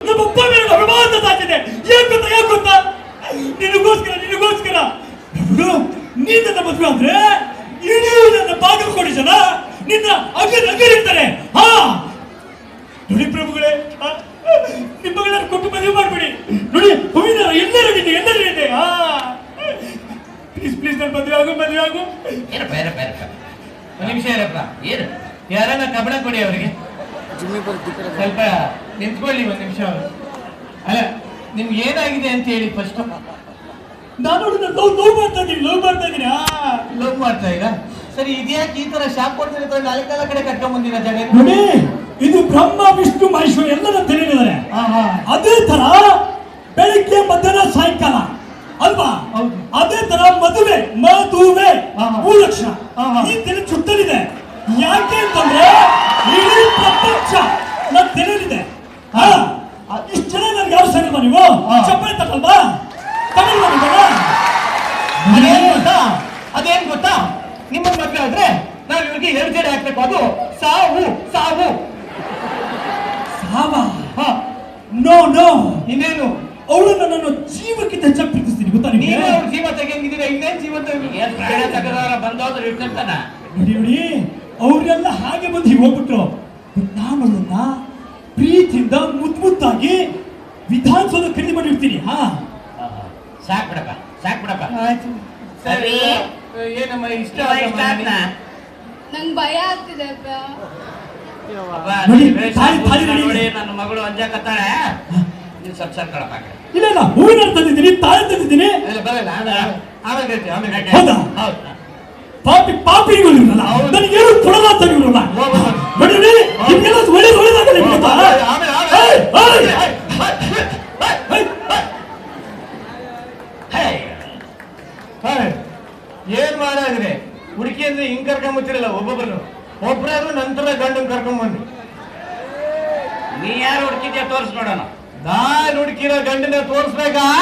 ನಮ್ಮಪ್ಪ ಮೇಲೆ ಅಭಿಮಾನ ತಾಕಿದೆ ಏನ್ ನಿನಗೋಸ್ಕರ ನಿನಗೋಸ್ಕರ. ನೋಡು, ನೀನ್ ನನ್ನ ಮದುವೆ ಅಂದ್ರೆ ಇಡೀ ನನ್ನ ಜನ. ನಿನ್ನ ಅಗರ್ ಇರ್ತಾರೆ. ಹಾ. ನೋಡಿ ಕೊಟ್ಟು ಮದುವೆ ಮಾಡ್ಬಿಡಿ. ನೋಡಿ ಎಲ್ಲರೂ ಇದೆ ಎಲ್ಲರೂ ಇದೆ ಹಾ. ಪ್ಲೀಸ್ ಪ್ಲೀಸ್ ನನ್ನ ಮದುವೆ ಆಗು ಮದುವೆ ಆಗು. ಏನಪ್ಪ ಏನಪ್ಪ ಏನಪ್ಪ? ನಿಮಿಷ ಇರಪ್ಪ. ಏನು? ಯಾರನ್ನ ಕಬಡ ಕೊಡಿ ಅವರಿಗೆ? ಸ್ವಲ್ಪ ನಿಂತ್ಕೊಳ್ಳಿ ಒಂದ್ ನಿಮಿಷ. ಅಲ್ಲ ನಿಮ್ಗೆ ಏನಾಗಿದೆ ಅಂತ ಹೇಳಿ ಫಸ್ಟ್ ನಾನು ಲವ್ ಲವ್ ಮಾಡ್ತಾ ಇದ್ದೀನಿ ಲವ್ ಮಾಡ್ತಾ ಇದ್ದೀನಿ. ಹಾ ಲವ್ ಮಾಡ್ತಾ ಇದ್ದೀರಾ? ಸರಿ ಇದ್ಯಾಕೆ ಈ ತರ ಶಾಕ್ ಕೊಡ್ತಾರೆ ನಾಲ್ಕು ಕಡೆ ಕಟ್ಕೊಂಡ್ ಬಂದಿರ ಜಾಗ ನೋಡಿ ಇದು ಬ್ರಹ್ಮ ವಿಷ್ಣು ಮಹೇಶ್ವರ ಎಲ್ಲರ ತಿಳಿದಿದ್ದಾರೆ. ಹಾ ಹಾ. ಅದೇ ತರ ಬೆಳಿಗ್ಗೆ ಮಧ್ಯಾಹ್ನ ಸಾಯಂಕಾಲ ಅಲ್ವಾ? ಅದೇ ತರ ಮದುವೆ ಮದುವೆ. ಮೂರು. ಈ ನೀವು. ಚಪ್ಪಲಿ ತಗೊಳ್ವಾ ನೀವೆಲ್ಲ? ಅದೇನ್ ಗೊತ್ತಾ ಅದೇನ್ ಗೊತ್ತಾ ನಿಮ್ಮ ಮದ್ವೆ ಆದ್ರೆ ನಾವ್ ಇವ್ರಿಗೆ ಎರಡು ಜಡೆ ಹಾಕ್ಬೇಕು ಅದು ಸಾವು ಸಾವು ಸಾವ ನೋ ನೋ ಇನ್ನೇನು ಅವಳು ನನ್ನನ್ನು ಜೀವಕ್ಕಿಂತ ಹೆಚ್ಚಾಗಿ ಪ್ರೀತಿಸ್ತೀನಿ ಗೊತ್ತಾ ನಿಮಗೆ ನೀವೇ ಅವ್ರ ಜೀವ ತೆಗಿಯಂಗಿದ್ದೀರಾ ಇನ್ನೇನ್ ಜೀವ ತೆಗಿ ಏನ್ ಪ್ರಾಣ ತೆಗೆದವರ ಬಂದೋದ್ರು ಇಟ್ಕೊಂತಾನ ನೋಡಿ ನೋಡಿ ಅವರೆಲ್ಲ ಹಾಗೆ ಬಂದು ಹೀಗೆ ಹೋಗ್ಬಿಟ್ರು ನಾನು ಅವಳನ್ನ ಪ್ರೀತಿಯಿಂದ ಮುದ್ದು ಮುದ್ದಾಗಿ ವಿಧಾನಸೌಧ ಖರೀದಿ ಮಾಡಿರ್ತೀನಿ ಹಾ. ಸಾಕ್ ಬಿಡಪ್ಪ ಸಾಕ್ ಬಿಡಪ್ಪ. ಆಯ್ತು. ಸರಿ. ಏನಮ್ಮ ಇಷ್ಟ? ಭಯ ಆಗ್ತಿದೆ ಅಪ್ಪ. ನೋಡಿ. ನನ್ನ ಮಗಳು ಅಂಜಾಕತ್ತಾಳೆ ನೀನ್ ಸ್ವಲ್ಪ ಸರ್ಕಳಪ್ಪ ಆ ಕಡೆ. ಇಲ್ಲ ಇಲ್ಲ ಹೂವಿನ ತಂದಿದ್ದೀನಿ ತಾಳೆ ತಂದಿದ್ದೀನಿ. ಇಲ್ಲ ಬರಲ್ಲ ಆಮೇಲೆ ಹೇಳ್ತೀವಿ ಆಮೇಲೆ ಹೌದಾ? ಪಾಪಿ ಪಾಪಿಗಳು ಇರಲ್ಲ ನನಗೆ ಏನು ಕೊಡಲ್ಲ ಅಂತ ಇರಲ್ಲ ಹೌದು. ನೋಡಿ ನೋಡಿ ನಿಮ್ಗೆಲ್ಲ ಒಳ್ಳೆ ಒಳ್ಳೇದಾಗಲ್ಲ ನಿಮ್ಗೆ ಗೊತ್ತಾ? ಆಮೇಲೆ ಆಮೇಲೆ ಏಯ್, ಏಯ್, ಏಯ್. ಹೇ, ಹಾ. ಏನ್ ಮಾಡಿದ್ರೆ? ಹುಡುಕಿ ಅಂದ್ರೆ ಹಿಂಗ್ ಕರ್ಕೊಂಬತ್ತಿರಲ್ಲ ಒಬ್ಬೊಬ್ಬರು ಒಬ್ಬರಾದ್ರೂ ನಂತರ ಗಂಡನ್ ಕರ್ಕೊಂಡ್ ಬನ್ನಿ. ನೀ ಯಾರು ಹುಡುಕಿದ್ಯಾ ತೋರಿಸ್ ನೋಡೋಣ ನಾನ್ ಹುಡುಕಿರೋ ಗಂಡನ ತೋರ್ಸ್ಬೇಕಾ?